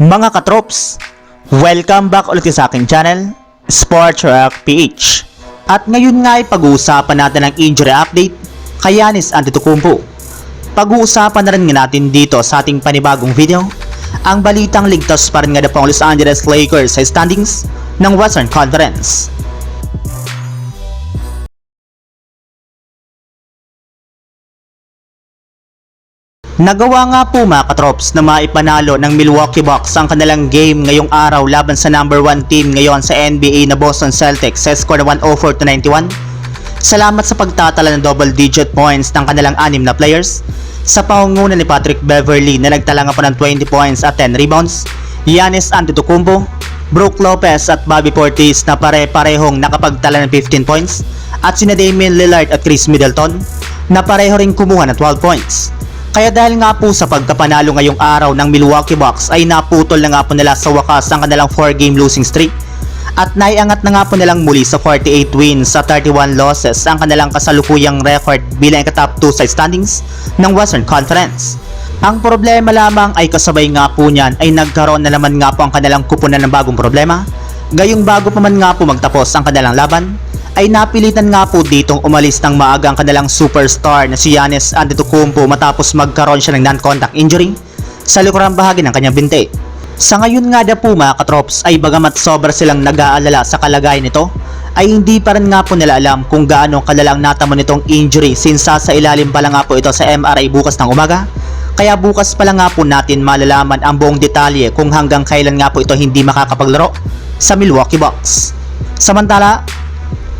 Mga katrops, welcome back ulit sa aking channel, Sports Rock PH. At ngayon nga ay pag-uusapan natin ang injury update kay Giannis Antetokounmpo. Pag-uusapan na rin nga natin dito sa ating panibagong video ang balitang ligtas pa rin nga na po ang Los Angeles Lakers sa standings ng Western Conference. Nagawa nga po mga katrops na maipanalo ng Milwaukee Bucks ang kanilang game ngayong araw laban sa number 1 team ngayon sa NBA na Boston Celtics sa score na 104 to 91. Salamat sa pagtatala ng double digit points ng kanilang anim na players sa pangunguna ni Patrick Beverly na nagtala nga po ng 20 points at 10 rebounds, Giannis Antetokounmpo, Brook Lopez at Bobby Portis na pare-parehong nakapagtala ng 15 points at sina Damian Lillard at Chris Middleton na pareho ring kumuha ng 12 points. Kaya dahil nga po sa pagkapanalo ngayong araw ng Milwaukee Bucks ay naputol na nga po nila sa wakas ang kanilang 4-game losing streak at naiangat na nga po nilang muli sa 48 wins sa 31 losses ang kanilang kasalukuyang record bilang ikatop 2 sa standings ng Western Conference. Ang problema lamang ay kasabay nga po niyan ay nagkaroon na naman nga po ang kanilang kupunan ng bagong problema. Gayong bago pa man nga po magtapos ang kanilang laban, ay napilitan nga po ditong umalis ng maaga ang kanilang superstar na si Giannis Antetokounmpo matapos magkaroon siya ng non-contact injury sa likurang bahagi ng kanyang binti. Sa ngayon nga na po mga katrops ay bagamat sobra silang nag-aalala sa kalagayan nito, ay hindi pa rin nga po nila alam kung gaano kalalang natamo nitong injury since sa ilalim pa lang nga po ito sa MRI bukas ng umaga. Kaya bukas pa lang nga po natin malalaman ang buong detalye kung hanggang kailan nga po ito hindi makakapaglaro sa Milwaukee Bucks. Samantala,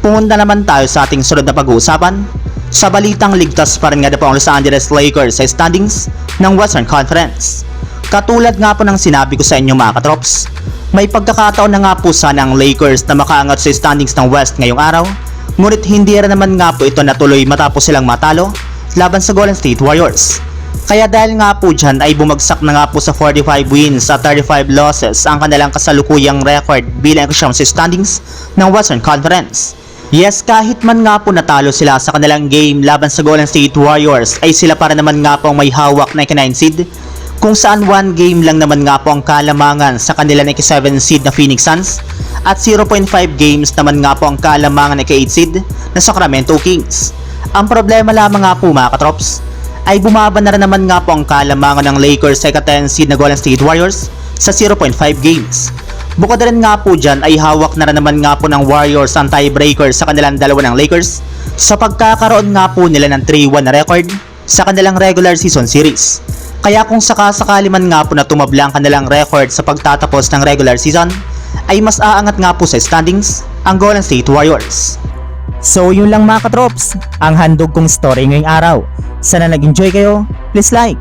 pumunta naman tayo sa ating sunod na pag-uusapan sa balitang ligtas pa rin nga po ang Los Angeles Lakers sa standings ng Western Conference. Katulad nga po ng sinabi ko sa inyo mga katrops, may pagkakataon na nga po sana ang Lakers na makaangat sa standings ng West ngayong araw, ngunit hindi rin naman nga po ito natuloy matapos silang matalo laban sa Golden State Warriors. Kaya dahil nga po dyan ay bumagsak na nga po sa 45 wins at 35 losses ang kanilang kasalukuyang record bilang kasyam sa standings ng Western Conference. Yes, kahit man nga po natalo sila sa kanilang game laban sa Golden State Warriors ay sila para naman nga po ang may hawak na ika-9 seed kung saan one game lang naman nga po ang kalamangan sa kanila na ika-7 seed na Phoenix Suns at 0.5 games naman nga po ang kalamangan na ika-8 seed na Sacramento Kings. Ang problema lamang nga po mga katrops ay bumaba na rin naman nga po ang kalamangan ng Lakers sa ika-10 seed na Golden State Warriors sa 0.5 games. Bukod rin nga po dyan ay hawak na rin naman nga po ng Warriors ang tiebreaker sa kanilang dalawa ng Lakers sa pagkakaroon nga po nila ng 3-1 na record sa kanilang regular season series. Kaya kung sakasakali man nga po na tumabla ang kanilang record sa pagtatapos ng regular season, ay mas aangat nga po sa standings ang Golden State Warriors. So yun lang mga katrops, ang handog kong story ngayong araw. Sana nag-enjoy kayo, please like